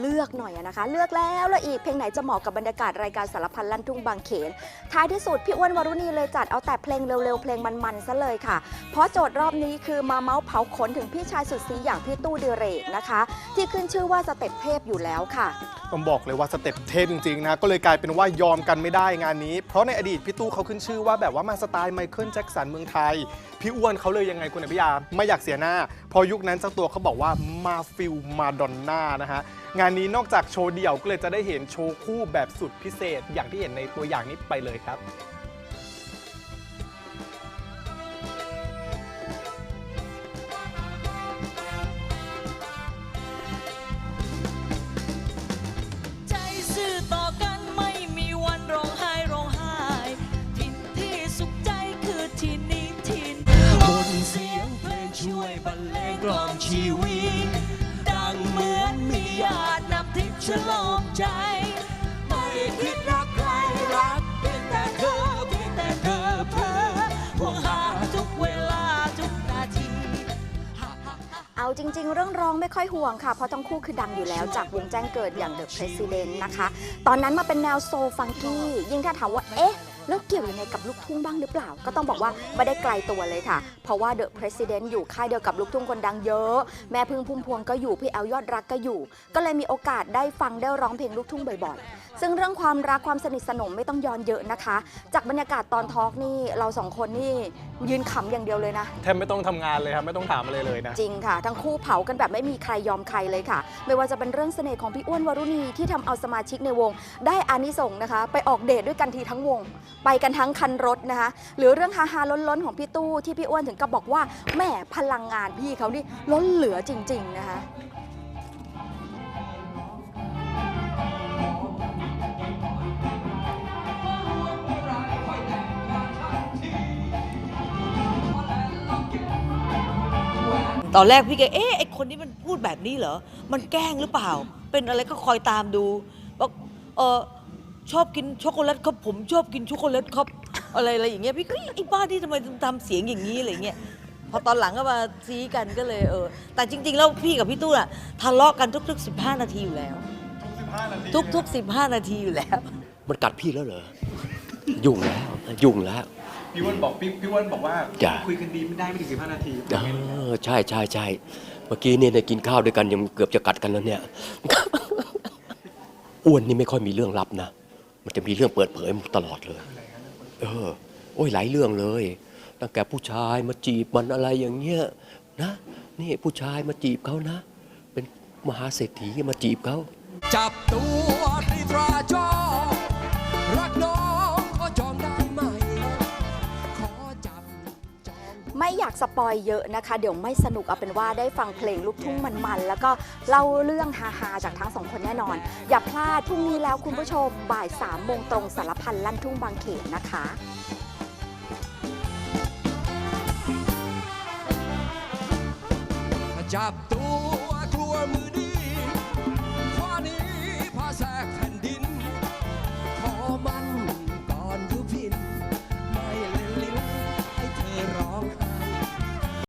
เลือกหน่อยนะคะ เลือกแล้วแล้วอีกเพลงไหนจะเหมาะกับบรรยากาศรายการสารพันลั่นทุ่งบางเขน ท้ายที่สุดพี่อ้วนวรุณีเลยจัดเอาแต่เพลงเร็วๆ เพลงมันๆซะเลยค่ะ เพราะโจทย์รอบนี้คือมาเมาส์เผาขนถึงพี่ชายสุดซีอย่างพี่ตู้เดเรกนะคะ ที่ขึ้นชื่อว่าสเต็ปเทพอยู่แล้วค่ะ ต้องบอกเลยว่าสเต็ปเทพจริงๆนะก็เลยกลายเป็นว่ายอมกันไม่ได้งานนี้ เพราะในอดีตพี่ตู้เขาขึ้นชื่อว่าแบบว่ามาสไตล์ไมเคิลแจ็คสันเมืองไทย พี่อ้วนเขาเลยยังไงคุณอภิยาไม่อยากเสียหน้า พอยุคนั้นเจ้าตัวเขาบอกว่ามาฟิลมาดอนน่านะฮะงานนี้นอกจากโชว์เดี่ยวก็เลยจะได้เห็นโชว์คู่แบบสุดพิเศษ อย่างที่เห็นในตัวอย่างนี้ไปเลยครับ ชีวิต ดังเหมือนมีญาตินำทิพย์ฉลองใจ ไม่คิดรักใครรักเพียงแต่เธอเพียงแต่เธอเพ้อห่วงหาทุกเวลาทุกนาที เอาจริง ๆ เรื่องร้องไม่ค่อยห่วงค่ะ เพราะทั้งคู่คือดังอยู่แล้วจากวงแจ้งเกิดอย่าง The President นะคะ ตอนนั้นมาเป็นแนวโซลฟังกี้ ยิ่งถ้าถามว่า เอ๊ะ แล้วเกี่ยวยังไงกับลูกทุ่งบ้างหรือเปล่า ก็ต้องบอกว่าไม่ได้ไกลตัวเลยค่ะ เพราะว่า The President อยู่ค่ายเดียวกับลูกทุ่งคนดังเยอะ แม่พึ่งพุ่มพวงก็อยู่พี่แอลยอดรักก็อยู่ ก็เลยมีโอกาสได้ฟังได้ร้องเพลงลูกทุ่งบ่อยๆ ซึ่งเรื่องความรักความสนิทสนมไม่ต้องย้อนเยอะนะคะ จากบรรยากาศตอนทอล์กนี่เราสองคนนี่ ยืนขำอย่างเดียวเลยนะ แทบไม่ต้องทำงานเลยครับ ไม่ต้องถามอะไรเลยนะ จริงค่ะ ทั้งคู่เผากันแบบไม่มีใครยอมใครเลยค่ะ ไม่ว่าจะเป็นเรื่องเสน่ห์ของพี่อ้วนวรุณีที่ทำเอาสมาชิกในวง ได้อานิสงส์นะคะ ไปออกเดทด้วยกันทีทั้งวง ไปกันทั้งคันรถนะคะ หรือเรื่องฮาฮาๆล้นๆของพี่ตู้ที่พี่อ้วนถึงกับบอกว่าแหม่พลังงานพี่เขานี่ล้นเหลือจริง ๆ นะคะ ตอนแรกพี่แกเอ๊ะไอคนนี้มันพูดแบบนี้เหรอ มันแกล้งหรือเปล่า เป็นอะไรก็คอยตามดูบอกเออชอบกินช็อกโกแลตครับผมชอบกินช็อกโกแลตครับอะไรอะไรอย่างเงี้ยพี่ก็เอ๊ะไอ้บ้าที่ทำไมถึงทำเสียงอย่างนี้อะไรเงี้ยพอตอนหลังก็มาซีกันก็เลยเออแต่จริง ๆ แล้วพี่กับพี่ตู้อะทะเลาะกันทุก ๆ 15 นาทีอยู่แล้ว ทุกๆ15 นาทีอยู่แล้ว มันกัดพี่แล้วเหรอยุ่งแล้วยุ่งแล้ว พี่อ้วนบอกพี่พี่อ้วนบอกว่าจ้ะ คุยกันดีไม่ได้ไม่ถึงสิบห้านาทีเออใช่ใช่ใช่เมื่อกี้เนี่ยได้กินข้าวด้วยกันยังเกือบจะกัดกันแล้วเนี่ย อ้วนนี่ไม่ค่อยมีเรื่องลับนะ มันจะมีเรื่องเปิดเผยตลอดเลย เออ โอ้ยหลายเรื่องเลย ตั้งแต่ผู้ชายมาจีบมันอะไรอย่างเงี้ยนะ นี่ผู้ชายมาจีบเขานะ เป็นมหาเศรษฐีมาจีบเขา จับตัวตรีตราจอรักน้อง สปอยเยอะนะคะ เดี๋ยวไม่สนุกเอาเป็นว่าได้ฟังเพลงลูกทุ่งมันๆ แล้วก็เล่าเรื่องฮาๆ จากทั้งสองคนแน่นอน อย่าพลาดพรุ่งนี้แล้วคุณผู้ชมบ่ายสามโมงตรงสารพันลั่นทุ่งบางเขนนะคะจับตัวกลัวมือดี